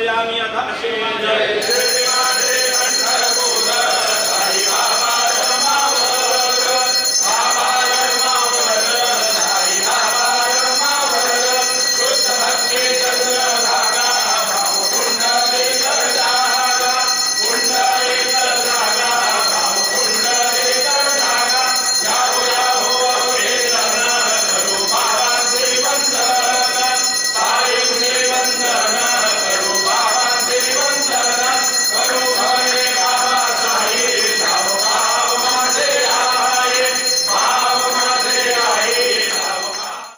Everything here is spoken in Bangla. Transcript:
ويا مية أشياء